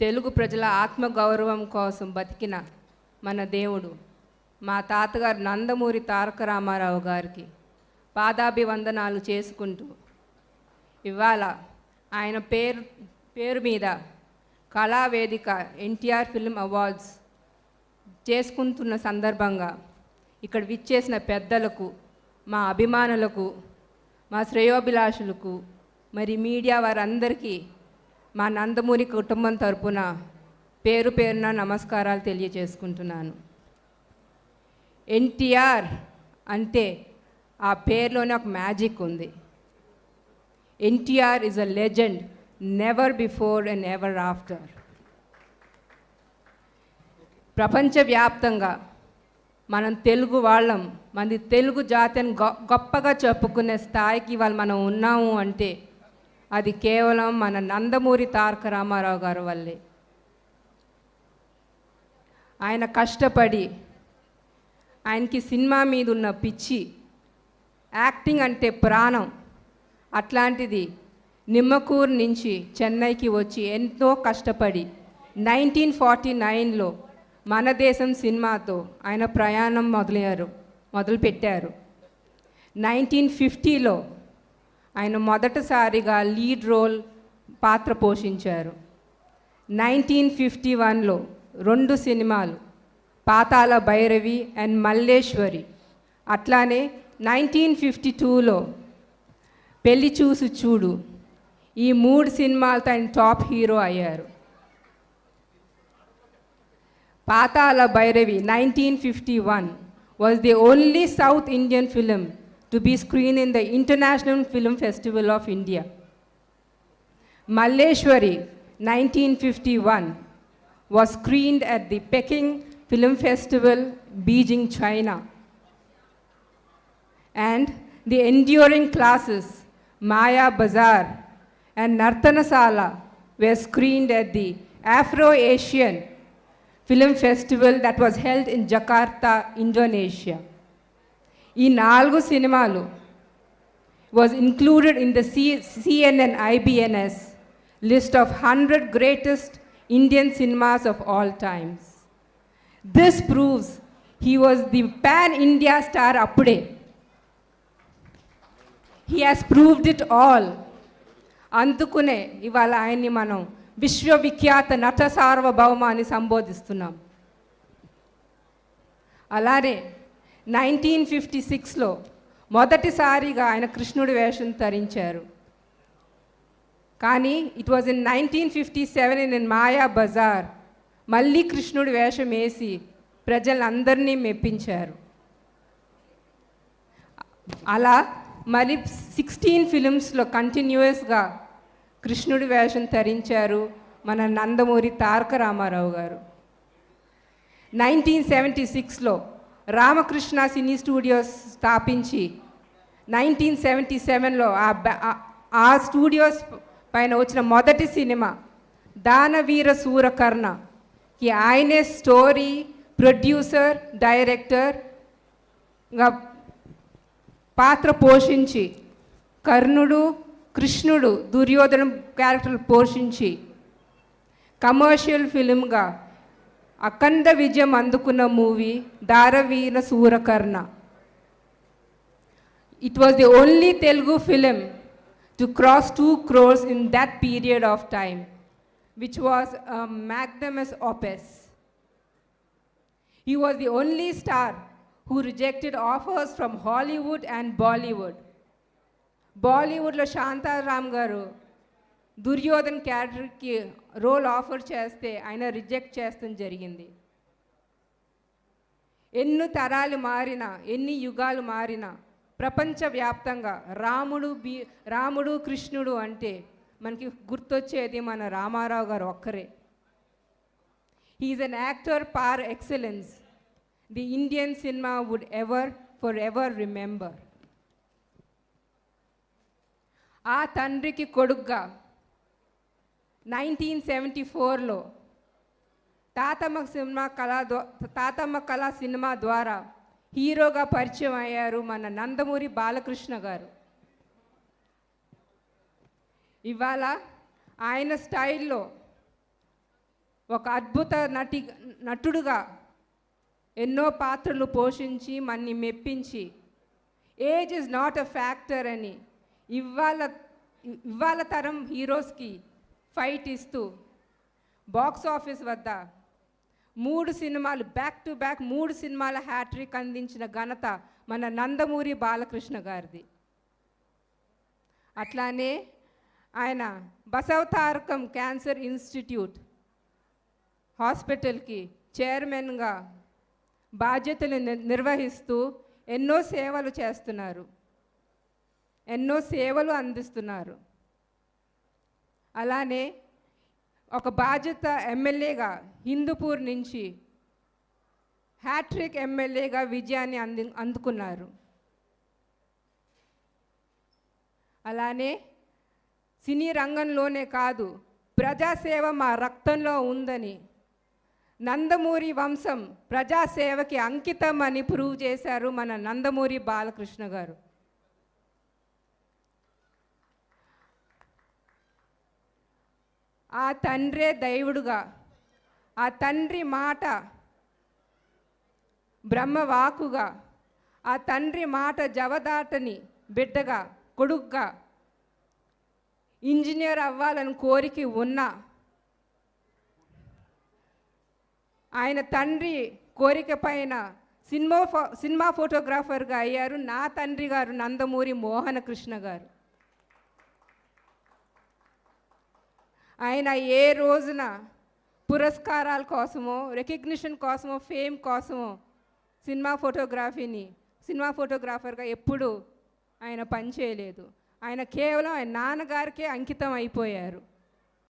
తెలుగు ప్రజల ఆత్మగౌరవం కోసం బతికిన మన దేవుడు మా తాతగారు నందమూరి తారక రామారావు గారికి పాదాభివందనాలు చేసుకుంటూ ఇవాళ ఆయన పేరు పేరు మీద కళావేదిక ఎన్టీఆర్ ఫిల్మ్ అవార్డ్స్ చేసుకుంటున్న సందర్భంగా ఇక్కడ విచ్చేసిన పెద్దలకు మా అభిమానులకు మా శ్రేయోభిలాషులకు మరి మీడియా వారందరికీ మా నందమూరి కుటుంబం తరపున పేరు పేరున నమస్కారాలు తెలియజేసుకుంటున్నాను. ఎన్టీఆర్ అంటే ఆ పేరులోనే ఒక మ్యాజిక్ ఉంది. NTR is a legend never before and ever after. ప్రపంచవ్యాప్తంగా మనం తెలుగు వాళ్ళం మంది తెలుగు జాతిని గొ- గొప్పగా చెప్పుకునే స్థాయికి వాళ్ళు మనం ఉన్నాము అంటే అది కేవలం మన నందమూరి తారక రామారావు గారు వల్లే. ఆయన కష్టపడి ఆయనకి సినిమా మీద ఉన్న పిచ్చి యాక్టింగ్ అంటే ప్రాణం అట్లాంటిది నిమ్మకూరు నుంచి చెన్నైకి వచ్చి ఎంతో కష్టపడి నైన్టీన్ ఫార్టీ నైన్లో మన దేశం సినిమాతో ఆయన ప్రయాణం మొదలయ్యారు మొదలుపెట్టారు. నైన్టీన్ ఫిఫ్టీలో ఆయన మొదటిసారిగా లీడ్ రోల్ పాత్ర పోషించారు. నైన్టీన్ ఫిఫ్టీ వన్లో రెండు సినిమాలు పాతాల భైరవి అండ్ మల్లేశ్వరి. అట్లానే నైన్టీన్ ఫిఫ్టీ టూలో పెళ్ళి చూసి చూడు ఈ మూడు సినిమాలతో ఆయన టాప్ హీరో అయ్యారు. Patala Bhairavi nineteen fifty one was the only South Indian film to be screened in the International Film Festival of India. Malleshwari, 1951, was screened at the Peking Film Festival, Beijing, China. And the enduring classes, Maya Bazaar and Nartanasala, were screened at the Afro-Asian Film Festival that was held in Jakarta, Indonesia. ఈ నాలుగు సినిమాలు was included in the C- CNN IBNS list of 100 greatest Indian cinemas of all times. This proves he was the pan India star appude. He has proved it all. అందుకునే ఇవాళ ఆయన్ని మనం విశ్వవిఖ్యాత నట సార్వభౌమ అని సంబోధిస్తున్నాం అలానే నైన్టీన్ ఫిఫ్టీ సిక్స్లో మొదటిసారిగా ఆయన కృష్ణుడి వేషం ధరించారు. కానీ it was in nineteen fifty seven in Maya Bazaar మళ్ళీ కృష్ణుడి వేషం వేసి ప్రజలందరినీ మెప్పించారు. అలా మరి సిక్స్టీన్ ఫిలిమ్స్లో కంటిన్యూస్గా కృష్ణుడి వేషం ధరించారు మన నందమూరి తారక రామారావు గారు. నైన్టీన్ సెవెంటీ సిక్స్లో రామకృష్ణ సినీ స్టూడియోస్ స్థాపించి నైన్టీన్ సెవెంటీ సెవెన్లో ఆ ఆ- స్టూడియోస్ పైన వచ్చిన మొదటి సినిమా దానవీర సూరకర్ణకి ఆయనే స్టోరీ ప్రొడ్యూసర్ డైరెక్టర్గా పాత్ర పోషించి కర్ణుడు కృష్ణుడు దుర్యోధన క్యారెక్టర్లు పోషించి కమర్షియల్ ఫిలింగా అఖండ విజయం అందుకున్న movie Daanaveera Soorakarna it was the only Telugu film to cross two crores in that period of time which was magnum opus He was the only star who rejected offers from Hollywood and Bollywood. బాలీవుడ్లో శాంతారాం గారు Duryodhan క్యారెక్టర్కి role offer చేస్తే ఆయన reject చేస్తాం జరిగింది. ఎన్ని తరాలు మారినా ఎన్ని యుగాలు మారినా ప్రపంచవ్యాప్తంగా రాముడు బీ రాముడు కృష్ణుడు అంటే మనకి గుర్తొచ్చేది మన రామారావు గారు ఒక్కరే. He is an actor par excellence the Indian cinema would ever for ever remember ఆ తండ్రికి కొడుగ్గా నైన్టీన్ సెవెంటీ ఫోర్లో తాతమ్మ సినిమా కళా తాతమ్మ కళా సినిమా ద్వారా హీరోగా పరిచయం అయ్యారు మన నందమూరి బాలకృష్ణ గారు. ఇవాళ ఆయన స్టైల్లో ఒక అద్భుత నటి నటుడుగా ఎన్నో పాత్రలు పోషించి మన్ని మెప్పించి age is not a factor అని ఇవాళ ఇవాళ తరం హీరోస్కి ఫైట్ ఇస్తూ బాక్స్ ఆఫీస్ వద్ద మూడు సినిమాలు బ్యాక్ టు బ్యాక్ మూడు సినిమాల హ్యాట్రిక్ అందించిన ఘనత మన నందమూరి బాలకృష్ణ గారిది. అట్లానే ఆయన బసవతారకం క్యాన్సర్ ఇన్స్టిట్యూట్ హాస్పిటల్కి చైర్మన్గా బాధ్యతలు నిర్వహిస్తూ ఎన్నో సేవలు చేస్తున్నారు. ఎన్నో సేవలు అందిస్తున్నారు. అలానే ఒక బాధ్యత ఎమ్మెల్యేగా హిందూపూర్ నుంచి హ్యాట్రిక్ ఎమ్మెల్యేగా విజయాన్ని అంది అందుకున్నారు. అలానే సినీ రంగంలోనే కాదు ప్రజాసేవ మా రక్తంలో ఉందని నందమూరి వంశం ప్రజాసేవకి అంకితం అని ప్రూవ్ చేశారు మన నందమూరి బాలకృష్ణ గారు. ఆ తండ్రే దైవుడుగా. ఆ తండ్రి మాట బ్రహ్మవాకుగా. ఆ తండ్రి మాట జవదాటని బిడ్డగా కొడుగ్గా. ఇంజనీర్ అవ్వాలని కోరిక ఉన్నా ఆయన తండ్రి కోరిక పైన సినిమా ఫో- సినిమా ఫోటోగ్రాఫర్గా అయ్యారు నా తండ్రి గారు నందమూరి మోహన కృష్ణ గారు. ఆయన ఏ రోజున పురస్కారాల కోసమో రికగ్నిషన్ కోసమో ఫేమ్ కోసమో సినిమా ఫోటోగ్రఫీని సినిమా ఫోటోగ్రాఫర్గా ఎప్పుడూ ఆయన పనిచేయలేదు. ఆయన కేవలం ఆయన నాన్నగారికే అంకితం అయిపోయారు.